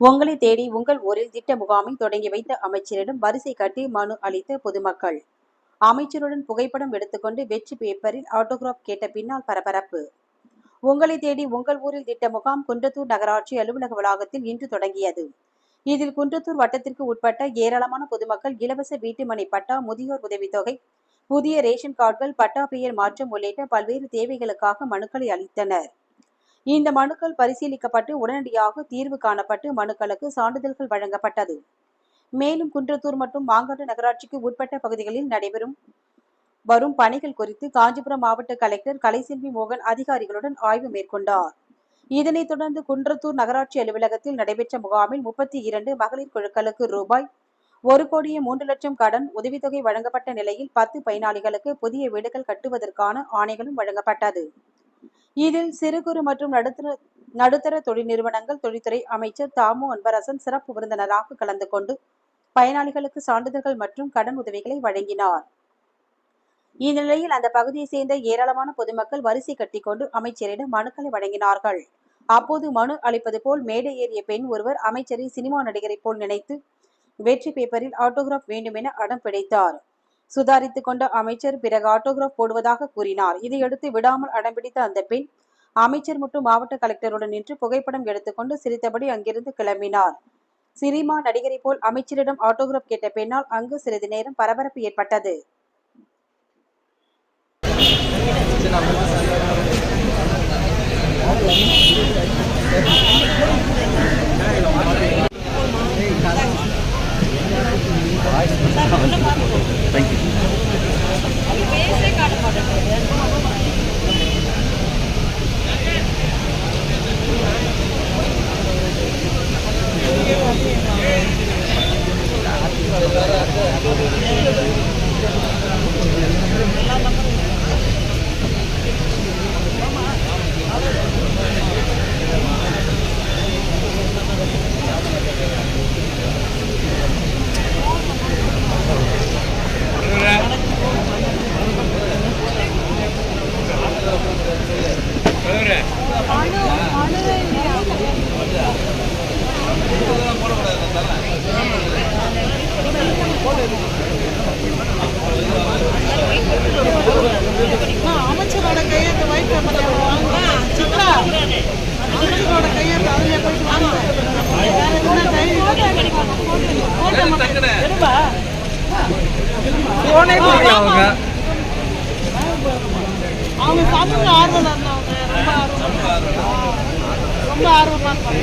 உங்களை தேடி உங்கள் ஊரில் திட்ட முகாமை தொடங்கி வைத்த அமைச்சரிடம் வரிசை கட்டி மனு அளித்த பொதுமக்கள். அமைச்சருடன் புகைப்படம் எடுத்துக்கொண்டு வெற்றி பேப்பரில் ஆட்டோகிராப் கேட்ட பின்னால் பரபரப்பு. உங்களை தேடி உங்கள் ஊரில் திட்ட முகாம் குன்றத்தூர் நகராட்சி அலுவலக வளாகத்தில் இன்று தொடங்கியது. இதில் குன்றத்தூர் வட்டத்திற்கு உட்பட்ட ஏராளமான பொதுமக்கள் இலவச வீட்டுமனை பட்டா முதியோர் உதவித்தொகை புதிய ரேஷன் கார்டுகள் பட்டா பெயர் மாற்றம் உள்ளிட்ட பல்வேறு தேவைகளுக்காக மனுக்களை அளித்தனர். இந்த மனுக்கள் பரிசீலிக்கப்பட்டு உடனடியாக தீர்வு காணப்பட்டு மனுக்களுக்கு சான்றிதழ்கள் வழங்கப்பட்டது. மேலும் குன்றத்தூர் மற்றும் மாங்காடு நகராட்சிக்கு உட்பட்ட பகுதிகளில் நடைபெறும் வரும் பணிகள் குறித்து காஞ்சிபுரம் மாவட்ட கலெக்டர் கலைசெல்வி மோகன் அதிகாரிகளுடன் ஆய்வு மேற்கொண்டார். இதனைத் தொடர்ந்து குன்றத்தூர் நகராட்சி அலுவலகத்தில் நடைபெற்ற முகாமில் முப்பத்தி இரண்டு மகளிர் குழுக்களுக்கு ரூபாய் ஒரு கோடியே மூன்று லட்சம் கடன் உதவித்தொகை வழங்கப்பட்ட நிலையில் பத்து பயனாளிகளுக்கு புதிய வீடுகள் கட்டுவதற்கான ஆணைகளும் வழங்கப்பட்டது. இதில் சிறு குறு மற்றும் நடுத்தர நடுத்தர தொழில் நிறுவனங்கள் தொழில்துறை அமைச்சர் தாமு அன்பரசன் சிறப்பு விருந்தினராக கலந்து கொண்டு பயனாளிகளுக்கு சான்றிதழ்கள் மற்றும் கடன் உதவிகளை வழங்கினார். இந்நிலையில் அந்த பகுதியை சேர்ந்த ஏராளமான பொதுமக்கள் வரிசை கட்டிக்கொண்டு அமைச்சரிடம் மனுக்களை வழங்கினார்கள். அப்போது மனு அளிப்பது போல் மேடை ஏறிய பெண் ஒருவர் அமைச்சரை சினிமா நடிகரை போல் நினைத்து வெற்றி பேப்பரில் ஆட்டோகிராஃப் வேண்டும் என அடம் பிடித்தார். சுதாரித்துக் கொண்ட அமைச்சர் பிறகு ஆட்டோகிராஃப் போடுவதாக கூறினார். இதையடுத்து விடாமல் அடம்பிடித்த அந்த பெண் அமைச்சர் மற்றும் மாவட்ட கலெக்டருடன் நின்று புகைப்படம் எடுத்துக்கொண்டு சிரித்தபடி அங்கிருந்து கிளம்பினார். சினிமா நடிகரை போல் அமைச்சரிடம் ஆட்டோகிராஃப் கேட்ட பெண்ணால் அங்கு சிறிது நேரம் பரபரப்பு ஏற்பட்டது. அமைச்சரோட கையெழுத்து ஒயிட் பேப்பர்ல வாங்க சித்ரா அமைச்சரோட கையெழுத்து அதுல போயிட்டு வாங்க வேற என்ன அவங்க? ஆர்வம் இருந்தவங்க. ஆர்வம் ரொம்ப ஆர்வமா இருப்பாங்க.